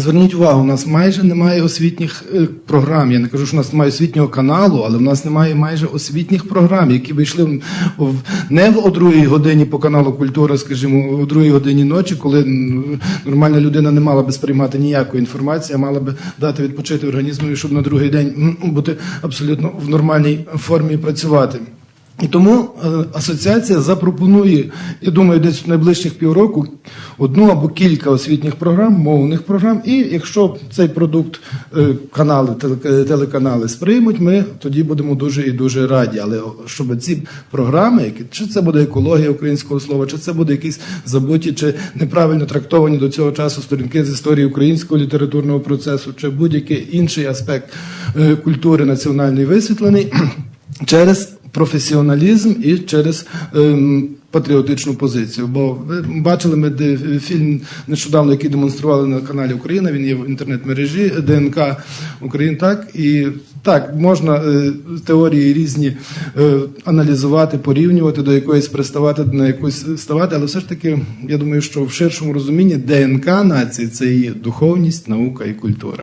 Зверніть увагу, у нас майже немає освітніх е, програм. Я не кажу, що у нас немає освітнього каналу, але в нас немає майже освітніх програм, які вийшли в, не в о другій годині по каналу Культура, скажімо, о другій годині ночі, коли нормальна людина не мала би сприймати ніякої інформації, а мала би дати відпочити організму, щоб на другий день бути абсолютно в нормальній формі працювати. І тому е, асоціація запропонує, я думаю, десь в найближчих півроку одну або кілька освітніх програм, мовних програм. І якщо цей продукт е, канали, телеканали сприймуть, ми тоді будемо дуже і дуже раді. Але щоб ці програми, які чи це буде екологія українського слова, чи це буде якісь забуті чи неправильно трактовані до цього часу сторінки з історії українського літературного процесу, чи будь-який інший аспект е, культури національної висвітлений через професіоналізм і через ем, патріотичну позицію. Бо ви бачили ми де, фільм нещодавно, який демонстрували на каналі Україна. Він є в інтернет-мережі ДНК України. Так і так можна е, теорії різні е, аналізувати, порівнювати до якоїсь приставати, на якусь ставати, але все ж таки, я думаю, що в ширшому розумінні ДНК нації це і духовність, наука і культура.